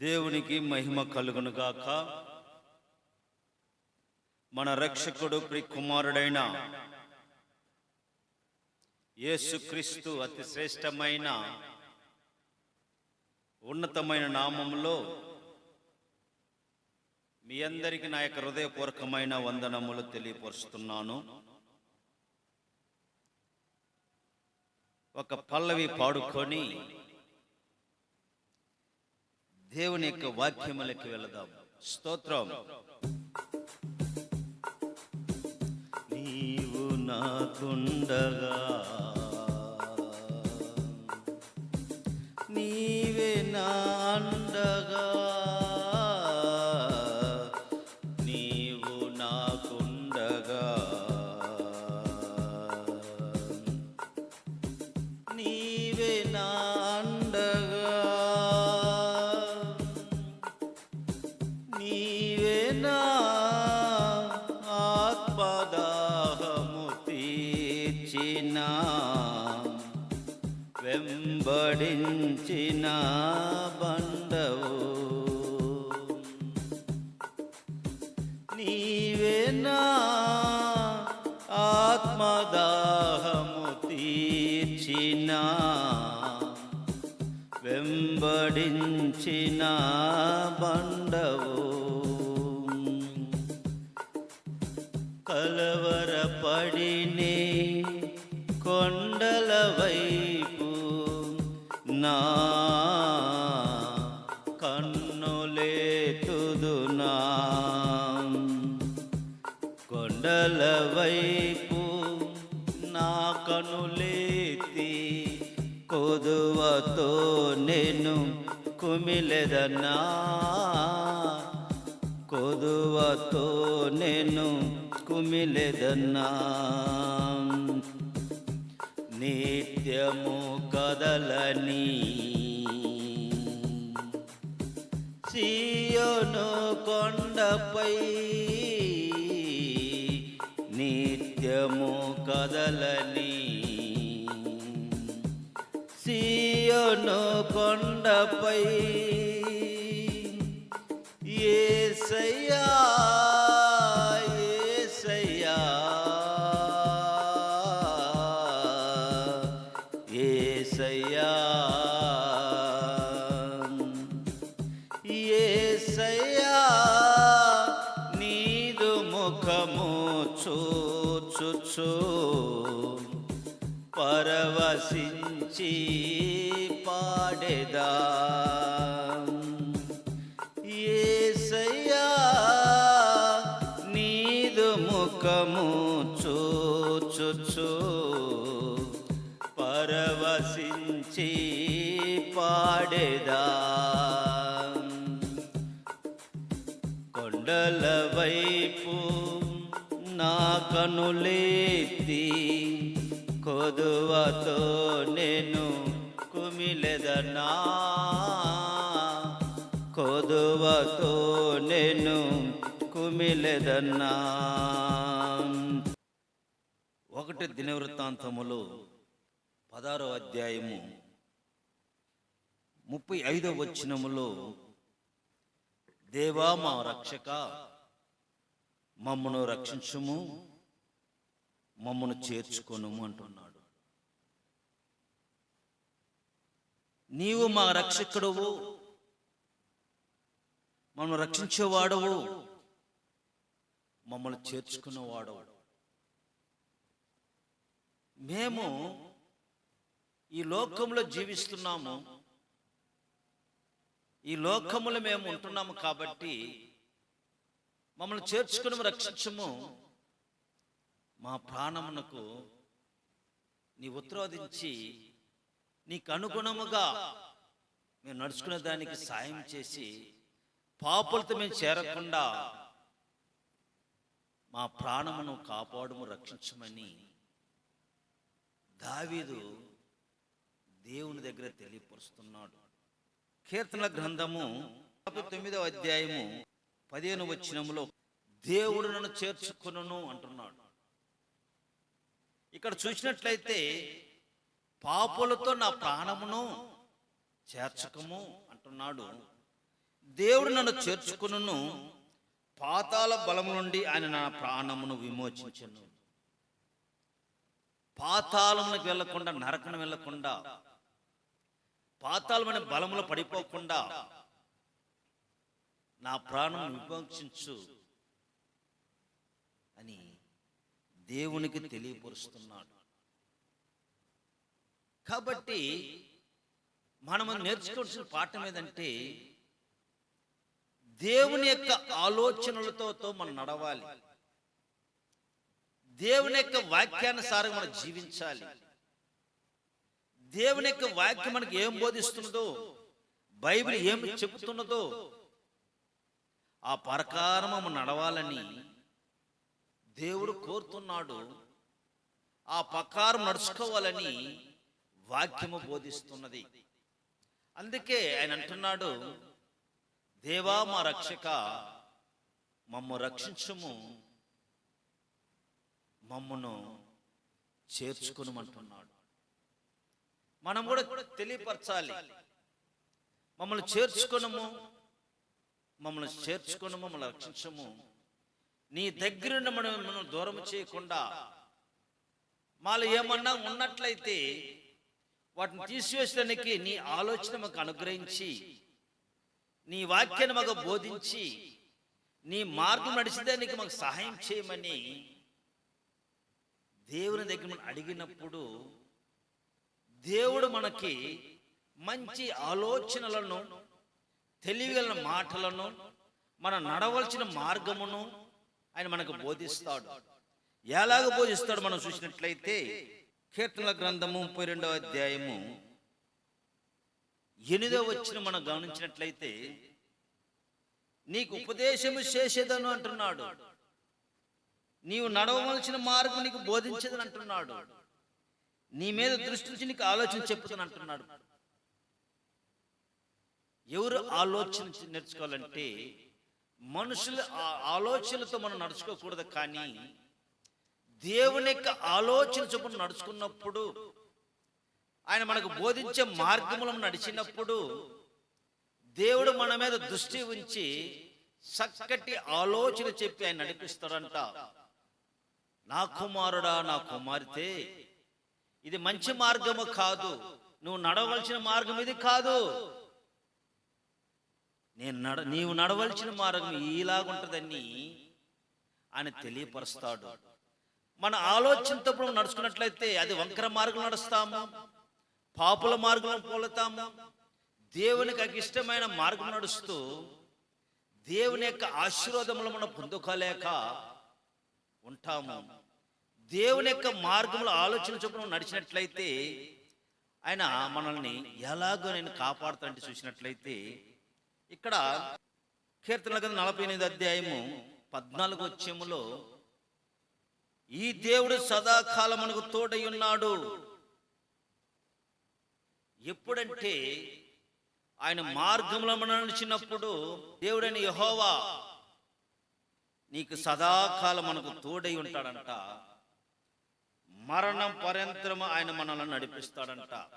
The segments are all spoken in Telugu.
దేవునికి మహిమ కలుగునుగాక మన రక్షకుడు ప్రి కుమారుడైన యేసుక్రీస్తు అతి శ్రేష్టమైన ఉన్నతమైన నామములో మీ అందరికీ నా యొక్క హృదయపూర్వకమైన వందనములు తెలియపరుస్తున్నాను. ఒక పల్లవి పాడుకొని దేవుని యొక్క వాక్యములకి వెళదాం. స్తోత్రం. నీవు నాకుండగా నీ వెంబడించిన బండవు. నీవేనా ఆత్మదాహము తీర్చిన. వెంబడించిన బండవు. కలవరపడినే నేను కుమిలెదనా కొదువతో నేను కుమిలెదన్నా. నిత్యము కదలని సీయోను కొండపై నిత్యము కదలని సియోను కొండపై ఏసయ్యా ఏసయ్యా ఏసయ్యా ఏసయ్యా నీదు ముఖము చూచుచూ. పరవశించి పాడేదా. ఏసయ్యా నీదు ముఖము చూచుచు. పరవశించి పాడేదా. కొండల వైపు నా కనులేతి కొదువతో నేను కుమిలెదనా కొదువతో నేను కుమిలెదన్నా. ఒకటి దినవృత్తాంతములు పదారో అధ్యాయము ముప్పై ఐదో వచ్చినములో దేవా మా రక్షక మమ్మను రక్షించుము మమ్మను చేర్చుకొనుము అంటున్నాడు. నీవు మా రక్షకుడువు. మమ్మల్ని రక్షించేవాడవు. మమ్మల్ని చేర్చుకున్నవాడవు మేము ఈ లోకంలో జీవిస్తున్నాము. ఈ లోకములో మేము ఉంటున్నాము కాబట్టి మమ్మల్ని చేర్చుకుని రక్షించము. మా ప్రాణమునకు నీ ఉత్తరాదించి నీకు అనుగుణముగా మేము నడుచుకునే దానికి సాయం చేసి పాపులతో మేము చేరకుండా మా ప్రాణమును కాపాడుము రక్షించమని దావీదు దేవుని దగ్గర తెలియపరుస్తున్నాడు. కీర్తన గ్రంథము యాభై తొమ్మిదవ అధ్యాయము పదిహేను వచ్చినములో దేవుడు నన్ను చేర్చుకును అంటున్నాడు. ఇక్కడ చూసినట్లయితే పాపులతో నా ప్రాణమును చేర్చకము అంటున్నాడు. దేవుడు నన్ను చేర్చుకును పాతాల బలము నుండి ఆయన నా ప్రాణమును విమోచించను. పాతాళములకు వెళ్ళకుండా నరకను వెళ్ళకుండా పాతాళమైన బలములో పడిపోకుండా నా ప్రాణం విమోచించు అని దేవునికి తెలియపరుస్తున్నాడు. కాబట్టి మనము నేర్చుకోవాల్సిన పాఠం ఏదంటే దేవుని యొక్క ఆలోచనలతో మనం నడవాలి. దేవుని యొక్క వాక్యానుసారం మనం జీవించాలి. దేవుని యొక్క వాక్యం మనకి ఏం బోధిస్తున్నదో బైబిల్ ఏం చెబుతున్నదో ఆ ప్రకారం మనం నడవాలని దేవుడు కోరుతున్నాడు. ఆ ప్రకారం నడుచుకోవాలని వాక్యము బోధిస్తున్నది. అందుకే ఆయన అంటున్నాడు దేవా మా రక్షక మమ్ము రక్షించము మమ్మను చేర్చుకునమంటున్నాడు. మనం కూడా తెలియపరచాలి. మమ్మల్ని చేర్చుకునము మమ్మల్ని చేర్చుకును మమ్మల్ని రక్షించము. నీ దగ్గరుండి మనం మనం దూరం చేయకుండా మాలో ఏమన్నా ఉన్నట్లయితే వాటిని తీసివేసడానికి నీ ఆలోచన మాకు అనుగ్రహించి నీ వాక్యాన్ని మాకు బోధించి నీ మార్గం నడిచేదానికి మాకు సహాయం చేయమని దేవుని దగ్గర మనం అడిగినప్పుడు దేవుడు మనకి మంచి ఆలోచనలను తెలివిగల మాటలను మనం నడవలసిన మార్గమును ఆయన మనకు బోధిస్తాడు. ఎలాగ బోధిస్తాడు మనం చూసినట్లయితే కీర్తనల గ్రంథము ముప్పై రెండవ అధ్యాయము. ఎనిమిదో వచ్చిన మనం గమనించినట్లయితే నీకు ఉపదేశము చేసేదను అంటున్నాడు. నీవు నడవవలసిన మార్గం నీకు బోధించేదని అంటున్నాడు. నీ మీద దృష్టి నుంచి నీకు ఆలోచన చెప్పుదని అంటున్నాడు. ఎవరు ఆలోచన నేర్చుకోవాలంటే మనుషుల ఆ- ఆలోచనలతో మనం నడుచుకోకూడదు కానీ దేవుని యొక్క ఆలోచన చొప్పున నడుచుకున్నప్పుడు ఆయన మనకు బోధించే మార్గములను నడిచినప్పుడు దేవుడు మన మీద దృష్టి ఉంచి చక్కటి ఆలోచన చెప్పి ఆయన నడిపిస్తాడంట. నా కుమారుడా నా కుమార్తె ఇది మంచి మార్గము కాదు. నువ్వు నడవలసిన మార్గం ఇది కాదు. నేను నడ నీవు నడవలసిన మార్గం ఇలాగుంటుందని ఆయన తెలియపరుస్తాడు. మన ఆలోచనతో నడుచుకున్నట్లయితే అది వంకర మార్గం నడుస్తాము పాపుల మార్గం పోలుతాము దేవునికి ఇష్టమైన మార్గం నడుస్తూ దేవుని యొక్క ఆశీర్వాదములు మనం పొందుకోలేక ఉంటాము. దేవుని యొక్క మార్గంలో ఆలోచన చొప్పున నడిచినట్లయితే ఆయన మనల్ని ఎలాగో నేను కాపాడుతానంటే చూసినట్లయితే ఇక్కడ కీర్తనల కింద నలభై ఎనిమిది అధ్యాయము పద్నాలుగు వచ్చేములో ఈ దేవుడు సదాకాలం మనకు తోడై ఉన్నాడు. ఎప్పుడంటే ఆయన మార్గంలో మనం నడిచినప్పుడు దేవుడైన యహోవా నీకు సదాకాలం మనకు తోడై ఉంటాడంట. మరణం పర్యంతరం ఆయన మనల్ని నడిపిస్తాడంట.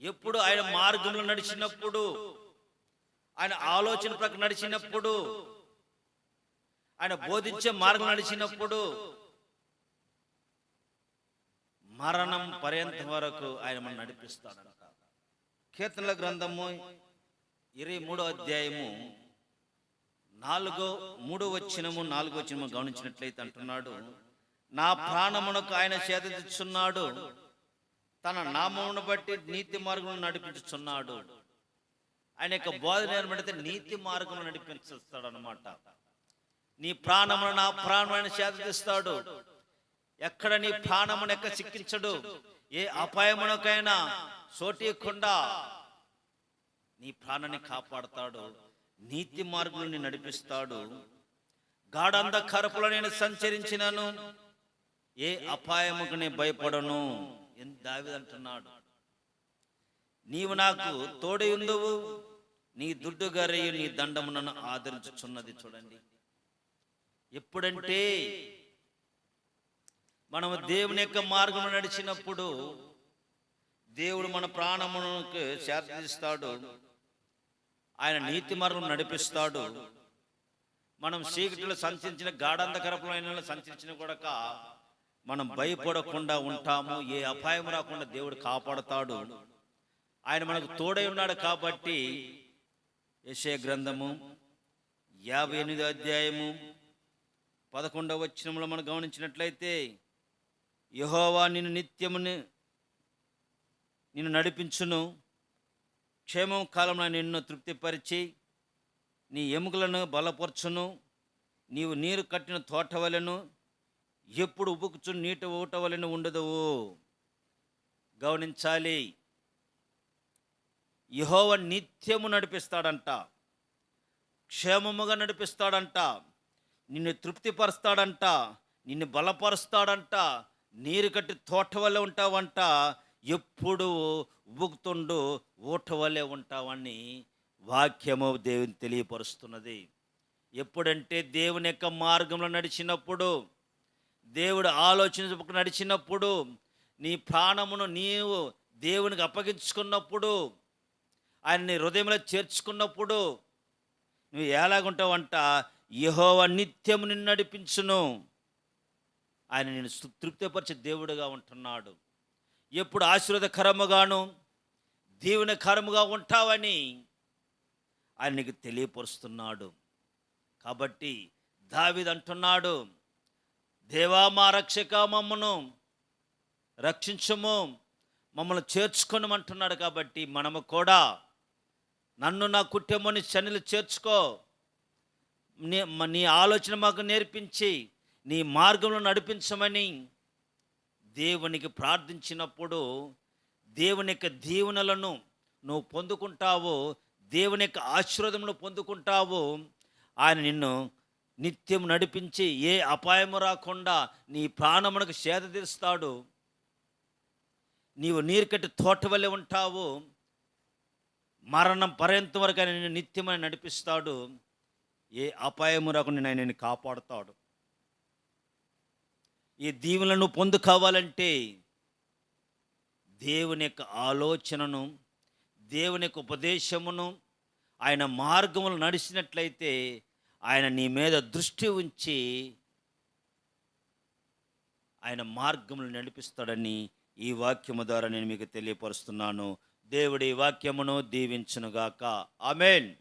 ఎప్పుడు ఆయన మార్గంలో నడిచినప్పుడు ఆయన ఆలోచన ప్రక నడిచినప్పుడు ఆయన బోధించే మార్గం నడిచినప్పుడు మరణం పర్యంత వరకు ఆయన మనం నడిపిస్తాడంట. కీర్తనల గ్రంథము ఇరవై మూడో అధ్యాయము నాలుగో మూడో వచ్చినము నాలుగో వచ్చినము గమనించినట్లయితే అంటున్నాడు నా ప్రాణమునకు ఆయన చేతదిచ్చున్నాడు తన నామమును బట్టి నీతి మార్గం నడిపించుచున్నాడు. ఆయన యొక్క బోధన ఏర్పడితే నీతి మార్గం నడిపించుతాడు అనమాట నీ ప్రాణమును నా ప్రాణమైన చేతదిస్తాడు. ఎక్కడ నీ ప్రాణమును ఎక్క చిక్కించడు. ఏ అపాయమునకైనా సోటీయకుండా నీ ప్రాణాన్ని కాపాడతాడు. నీతి మార్గుల్ని నడిపిస్తాడు. గాఢంధకరపులో నేను సంచరించినను. ఏ అపాయముకు నేను భయపడను అని దావిదంటున్నాడు నీవు నాకు తోడై ఉండవు. నీ దుడ్డుగారయ్య నీ దండము నన్ను ఆదరించుచున్నది చూడండి. ఎప్పుడంటే మనము దేవుని యొక్క మార్గం నడిచినప్పుడు దేవుడు మన ప్రాణమునకు శాంతిస్తాడు ఆయన నీతి మార్గం నడిపిస్తాడు. మనం చీకటిలో సంచరించిన గాఢంధకరపులైన సంచరించిన కూడా మనం భయపడకుండా ఉంటాము. ఏ అపాయం రాకుండా దేవుడు కాపాడుతాడు. ఆయన మనకు తోడై ఉన్నాడు కాబట్టి యెషయా గ్రంథము యాభై ఎనిమిదో అధ్యాయము పదకొండవ వచనంలో మనం గమనించినట్లయితే యహోవా నిన్ను నిత్యముని నిన్ను నడిపించును. క్షేమం కాలంలో నిన్ను తృప్తిపరిచి నీ ఎముకలను బలపరచును. నీవు నీరు కట్టిన తోట వలెను ఎప్పుడు ఉబుకుచు నీటి ఊట వలెను ఉండదు గమనించాలి. యహోవ నిత్యము నడిపిస్తాడంట. క్షేమముగా నడిపిస్తాడంట. నిన్ను తృప్తిపరుస్తాడంట నిన్ను బలపరుస్తాడంట నీరు కట్టి తోట వల్లే ఉంటావంట ఎప్పుడు ఉబుకుతుండు ఊట వల్లే ఉంటావని వాక్యము దేవుని తెలియపరుస్తున్నది. ఎప్పుడంటే దేవుని యొక్క మార్గంలో నడిచినప్పుడు దేవుడు ఆలోచన నడిచినప్పుడు నీ ప్రాణమును నీవు దేవునికి అప్పగించుకున్నప్పుడు ఆయన్ని హృదయంలో చేర్చుకున్నప్పుడు నువ్వు ఎలాగుంటావంట యహోవ నిత్యము నిన్ను నడిపించును. ఆయన నేను తృప్తిపరిచే దేవుడుగా ఉంటున్నాడు. ఎప్పుడు ఆశీర్వాదకరముగాను దీవెనకరముగా ఉంటావని ఆయన నీకు తెలియపరుస్తున్నాడు. కాబట్టి దావిద్ అంటున్నాడు దేవా మా రక్షక మమ్మను రక్షించము మమ్మల్ని చేర్చుకొనమంటున్నాడు కాబట్టి మనము కూడా నన్ను నా కుటుంబాన్ని శనిలు చేర్చుకో. నీ నీ ఆలోచన మాకు నేర్పించి నీ మార్గంలో నడిపించమని దేవునికి ప్రార్థించినప్పుడు దేవుని యొక్క దీవెనలను నువ్వు పొందుకుంటావు దేవుని యొక్క ఆశీర్వాదమును పొందుకుంటావు ఆయన నిన్ను నిత్యం నడిపించి ఏ అపాయము రాకుండా నీ ప్రాణమునకు సేద తీరుస్తాడు. నీవు నీరుకట్టి తోట వల్లే ఉంటావు. మరణం పర్యంతం వరకు ఆయన నిన్ను నిత్యమని నడిపిస్తాడు. ఏ అపాయము రాకుండా నేను నేను కాపాడుతాడు. ఈ దీవులను పొందు కావాలంటే దేవుని యొక్క ఆలోచనను దేవుని యొక్క ఉపదేశమును ఆయన మార్గములు నడిచినట్లయితే ఆయన నీ మీద దృష్టి ఉంచి ఆయన మార్గములు నడిపిస్తాడని ఈ వాక్యము ద్వారా నేను మీకు తెలియపరుస్తున్నాను. దేవుడి వాక్యమును దీవించునుగాక. ఆమెన్.